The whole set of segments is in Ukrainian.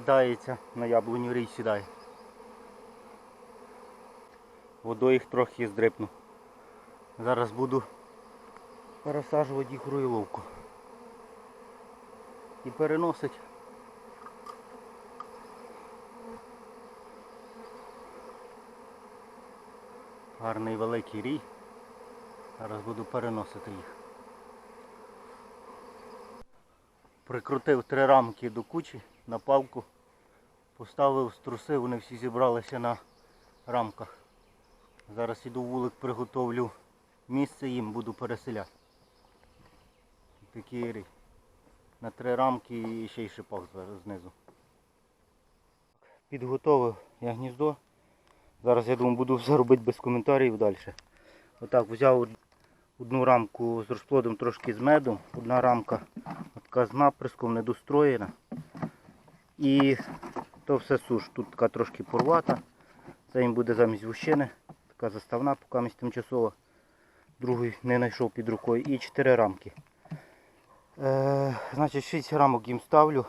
розрідається, на яблуню рій сідає. Водою їх трохи здрипну. Зараз буду пересаджувати їх руйловку. І переносить. Гарний великий рій. Зараз буду переносити їх. Прикрутив три рамки до кучі на палку. Поставив струси, вони всі зібралися на рамках. Зараз іду вулик, приготовлю місце їм, буду переселяти. Такий рій. На три рамки і ще й зараз знизу. Підготовив я гніздо. Зараз я думаю буду все робити без коментарів далі. Отак взяв одну рамку з розплодом трошки з медом, одна рамка така з наприском, недостроєна. І то все суш. Тут така трошки порвата. Це їм буде замість вущини. Така заставна, поки місць тимчасова. Другий не знайшов під рукою. І чотири рамки. Е, значить 6 рамок їм ставлю.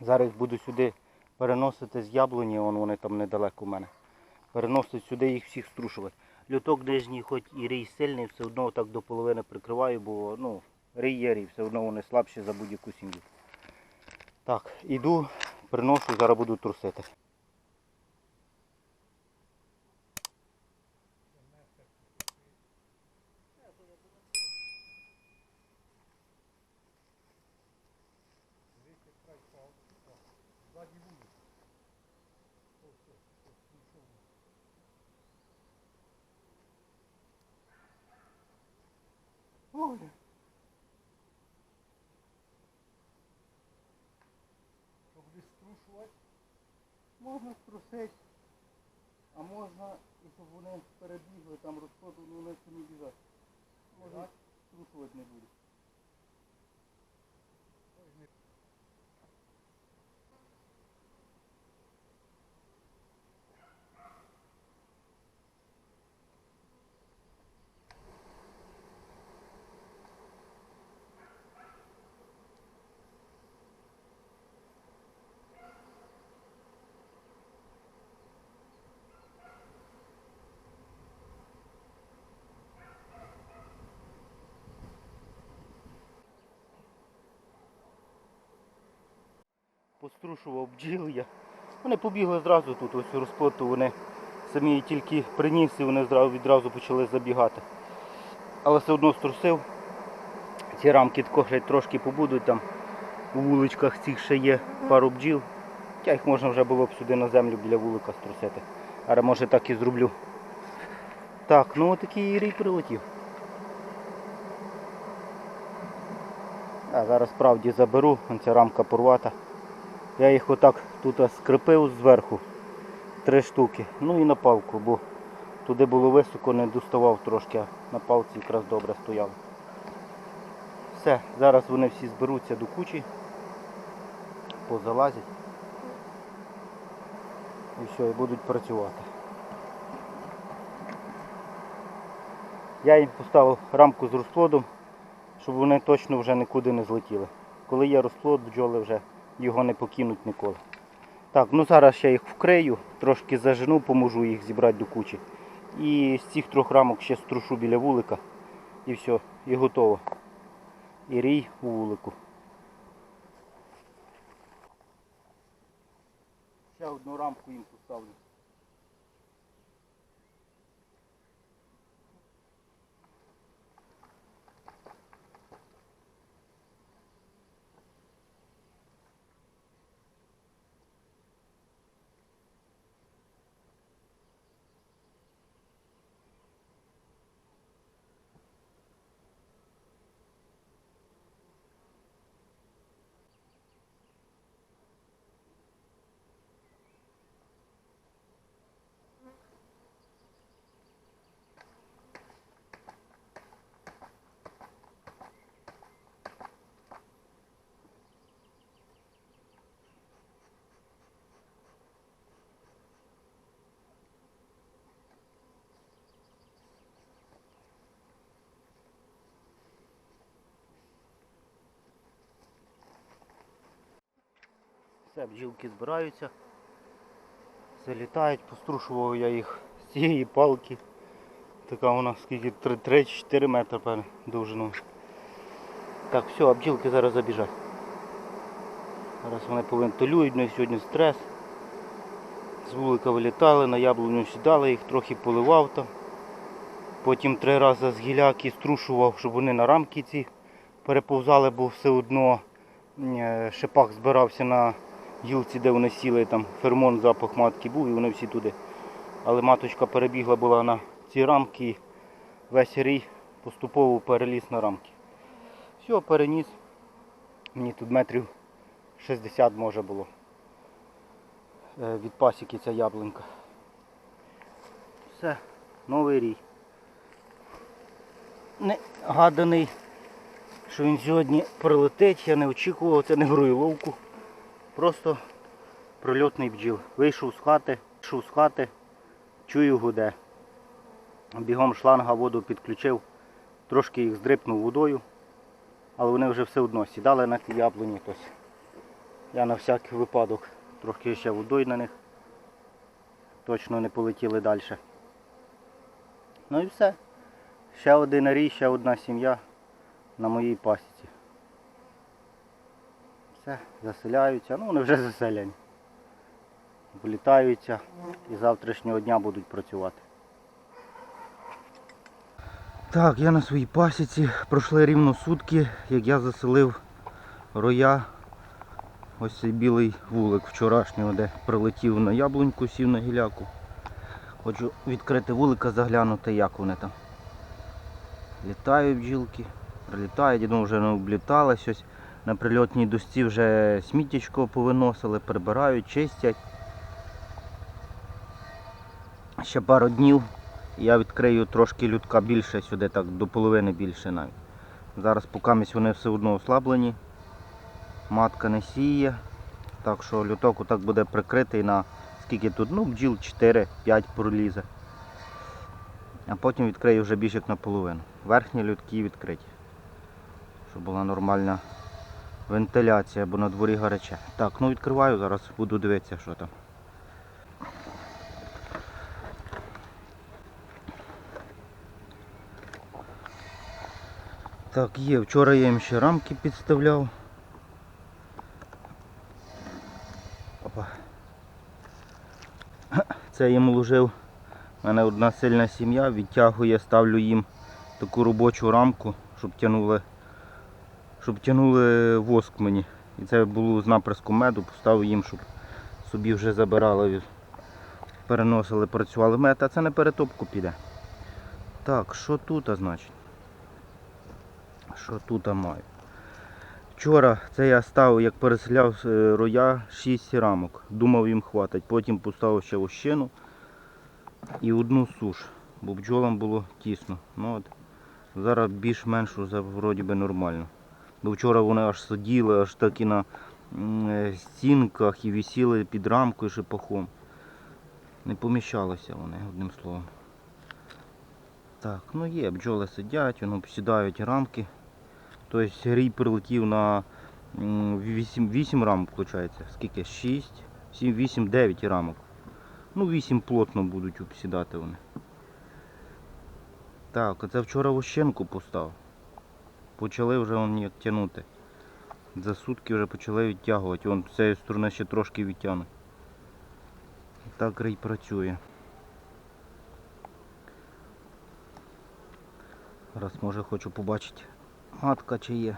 Зараз буду сюди переносити з яблуні, вон вони там недалеко у мене. Переносити сюди їх всіх струшувати. Люток нижній, хоч і рій сильний, все одно так до половини прикриваю, бо ну, рій є рій, все одно вони слабші за будь-яку сім'ю. Так, іду, приношу, зараз буду трусити. Можна струсити, а можна, і щоб вони перебігли, там розходу, ну не не біжать. Можна струсувати не буде. Пострушував бджіл я. Вони побігли зразу тут, ось розплоту, вони самі тільки приніс і вони відразу почали забігати. Але все одно струсив. Ці рамки також трошки побудуть там. У вуличках цих ще є пару бджіл. Хоча їх можна вже було б сюди на землю біля вулика струсити. Але може так і зроблю. Так, ну отакий рій прилетів. А зараз справді заберу, ця рамка порвата. Я їх отак тут скріпив зверху. Три штуки. Ну і на палку, бо туди було високо, не доставав трошки, а на палці якраз добре стояло. Все, зараз вони всі зберуться до кучі, позалазять. І все, і будуть працювати. Я їм поставив рамку з розплодом, щоб вони точно вже нікуди не злетіли. Коли є розплод, бджоли вже його не покинуть ніколи. Так, ну зараз ще їх вкрию, трошки зажену, поможу їх зібрати до кучі. І з цих трьох рамок ще струшу біля вулика. І все, і готово. І рій у вулику. Ще одну рамку їм поставлю. Все, бджілки збираються. Все літають, пострушував я їх з цієї палки. Така вона скільки 3-4 метри певне, довжиною. Так, все, а бджілки зараз забіжать. Зараз вони повентилюють, ну сьогодні стрес. З вулика вилітали, на яблуню сідали, їх трохи поливав там. Потім три рази з гіляки струшував, щоб вони на рамки ці переповзали, бо все одно е, шипак збирався на гілці, де вони сіли, там фермон, запах матки був і вони всі туди. Але маточка перебігла була на ці рамки і весь рій поступово переліз на рамки. Все, переніс. Мені тут метрів 60 може було. е, Від пасіки ця яблунька. Все, новий рій. Не гаданий, що він сьогодні прилетить, я не очікував, це не ловку. Просто прольотний бджіл. Вийшов з хати, вийшов з хати, чую гуде. Бігом шланга воду підключив, трошки їх здрипнув водою, але вони вже все одно сідали на ті яблуні. Тось. Я на всякий випадок трохи ще водою на них. Точно не полетіли далі. Ну і все. Ще один рій, ще одна сім'я на моїй пасіці. Все, заселяються, ну вони вже заселяні. Вилітаються і з завтрашнього дня будуть працювати. Так, я на своїй пасіці пройшли рівно сутки, як я заселив роя. Ось цей білий вулик вчорашнього, де прилетів на яблуньку, сів на гіляку. Хочу відкрити вулика, заглянути, як вони там. Літають бджілки, прилітають, я думаю, вже не облітали щось. На прильотній досці вже сміттячко повиносили, прибирають, чистять. Ще пару днів я відкрию трошки людка більше сюди, так до половини більше навіть. Зараз покамість вони все одно ослаблені. Матка не сіє. Так що люток отак буде прикритий на скільки тут, ну бджіл 4-5 пролізе. А потім відкрию вже більше як наполовину. Верхні людки відкриті. Щоб була нормальна вентиляція, бо на дворі гаряче. Так, ну відкриваю, зараз буду дивитися, що там. Так, є, вчора я їм ще рамки підставляв. Опа. Це їм ложив. У мене одна сильна сім'я, відтягує, ставлю їм таку робочу рамку, щоб тягнули, щоб тягнули воск мені. І це було з наприском меду, поставив їм, щоб собі вже забирали, переносили, працювали мед, а це на перетопку піде. Так, що тут, а значить? Що тут маю? Вчора це я ставив, як переселяв е, роя, 6 рамок. Думав їм хватить. Потім поставив ще ощину і одну суш, бо бджолам було тісно. Ну, от. Зараз більш-менш вроді би нормально. Бо вчора вони аж сиділи, аж такі на е, стінках і висіли під рамкою шипахом. Не поміщалися вони, одним словом. Так, ну є, бджоли сидять, воно сідають рамки. Тобто рій прилетів на 8, 8 рамок, виходить. Скільки? 6, 7, 8, 9 рамок. Ну 8 плотно будуть обсідати вони. Так, оце вчора вощенку постав. Почали вже вони тягнути. За сутки вже почали відтягувати. Вон з цієї сторони ще трошки відтягнуть. Так рій працює. Раз може хочу побачити матка чи є.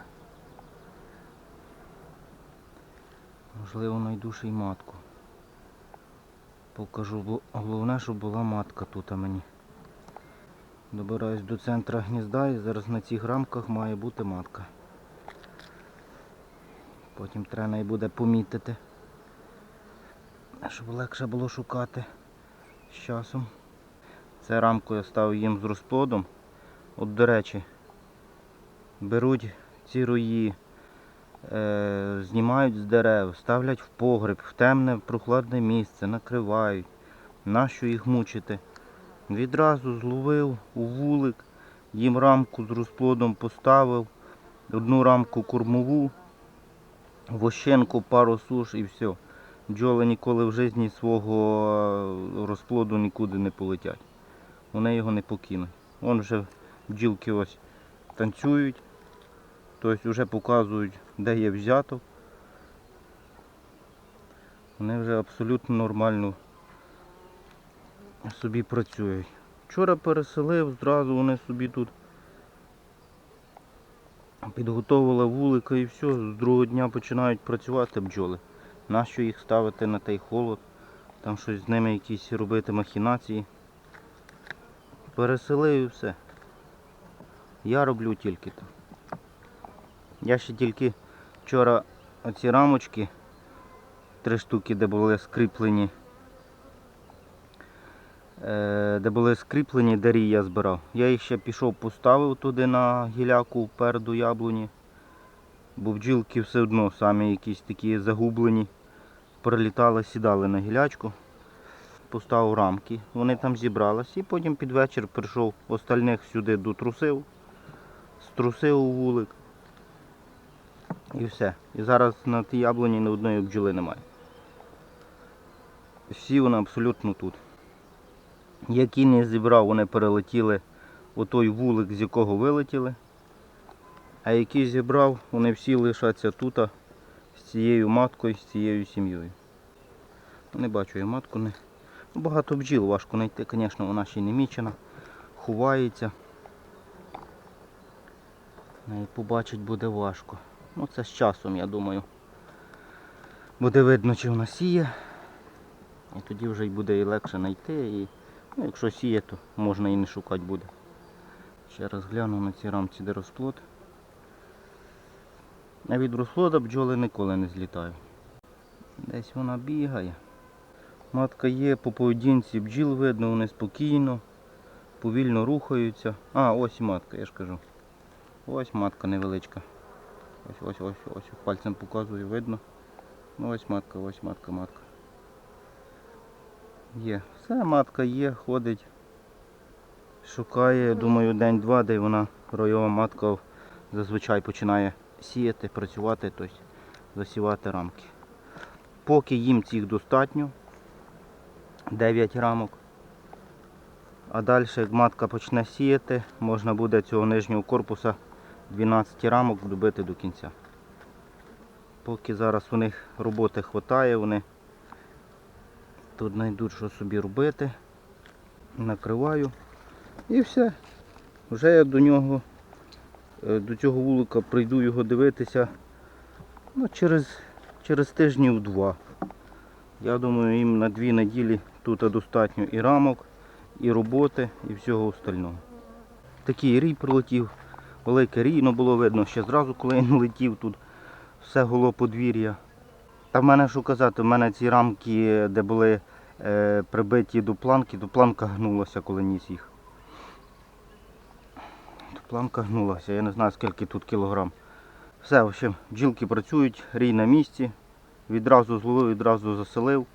Можливо знайду ще й матку. Покажу, головне, щоб була матка тут а мені. Добираюсь до центра гнізда і зараз на цих рамках має бути матка. Потім треба і буде помітити, щоб легше було шукати з часом. Це рамку я ставив їм з розплодом. От до речі, беруть ці рої, е, знімають з дерев, ставлять в погреб, в темне, прохладне місце, накривають. Нащо їх мучити? Відразу зловив у вулик, їм рамку з розплодом поставив, одну рамку кормову, вощенку, пару суш і все. бджоли ніколи в житті свого розплоду нікуди не полетять. Вони його не покинуть. Вон вже бджілки ось танцюють, тобто вже показують, де є взяток. Вони вже абсолютно нормально собі працюють. Вчора переселив, зразу вони собі тут підготовила вулика і все, з другого дня починають працювати бджоли. Нащо їх ставити на той холод, там щось з ними якісь робити махінації. Переселив і все. Я роблю тільки то. Я ще тільки вчора оці рамочки, три штуки, де були скріплені, де були скріплені, дарі я збирав. Я їх ще пішов, поставив туди на гіляку впереду яблуні. Бо бджілки все одно самі якісь такі загублені. Прилітали, сідали на гілячку. Поставив рамки, вони там зібрались і потім під вечір прийшов остальних сюди дотрусив, струсив у вулик. І все. І зараз на тій яблуні ні одної бджоли немає. Всі вони абсолютно тут. Які не зібрав, вони перелетіли у той вулик, з якого вилетіли. А які зібрав, вони всі лишаться тут з цією маткою, з цією сім'єю. Не бачу я матку. Не... Ну, Багато бджіл важко знайти, звісно, вона ще не мічена, ховається. Неї побачить буде важко. Ну це з часом, я думаю. Буде видно, чи вона сіє. І тоді вже й буде і легше знайти. І, ну, якщо сіє, то можна і не шукати буде. Ще раз гляну на ці рамці, де розплод. А від розплода бджоли ніколи не злітають. Десь вона бігає. Матка є, по поведінці бджіл видно, вони спокійно, повільно рухаються. А, ось матка, я ж кажу. Ось матка невеличка. Ось, ось, ось, ось, пальцем показую, видно. Ну ось матка, ось матка, матка. Є. Все, матка є, ходить. Шукає, думаю, день-два, де вона ройова матка зазвичай починає сіяти, працювати, тобто засівати рамки. Поки їм цих достатньо, 9 рамок. А далі, як матка почне сіяти, можна буде цього нижнього корпуса 12 рамок добити до кінця. Поки зараз у них роботи вистачає, вони тут знайдуть, що собі робити. Накриваю. І все. Вже я до нього, е, до цього вулика прийду його дивитися ну, через, через тижнів два. Я думаю, їм на дві неділі тут достатньо і рамок, і роботи, і всього остального. Такий рій прилетів, велике рійно було видно ще зразу, коли він летів тут, все голо подвір'я. Та в мене що казати, в мене ці рамки, де були е, прибиті до планки, то планка гнулася, коли ніс їх. То планка гнулася, я не знаю скільки тут кілограм. Все, в общем, бджілки працюють, рій на місці. Відразу зловив, відразу заселив.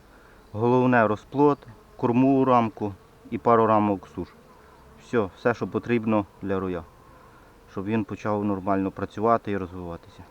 Головне розплод, корму у рамку і пару рамок суш. Все, все, що потрібно для роя. Щоб він почав нормально працювати і розвиватися.